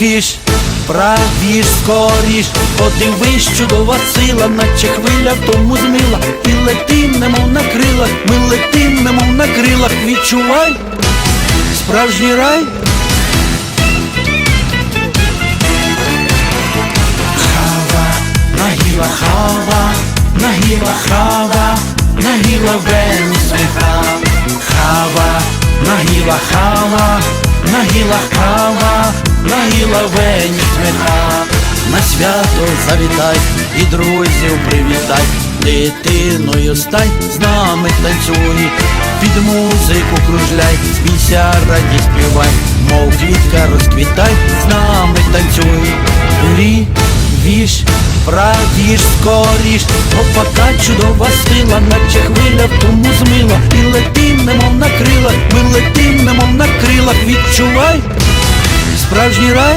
Лівіш, правіш, скоріш, подивись, чудова сила, наче хвиля тому змила, і летим, немов на крилах, ми летим, немов на крилах, відчувай, справжній рай. Хава, нагіла хава, нагіла хава, нагіла венсмеха, хава, нагіла хава, нагіла хава, нагіла венсмеха. На свято завітай і друзів привітай, дитиною стань, з нами танцюй, під музику кружляй, смійся, раді співай, мов квітка розквітай, з нами танцюй. Лівіш, правіш, скоріш, опака чудова сила, наче хвиля в тому змила, і летим, немов на крилах, ми летим, немов на крилах, відчувай, справжній рай.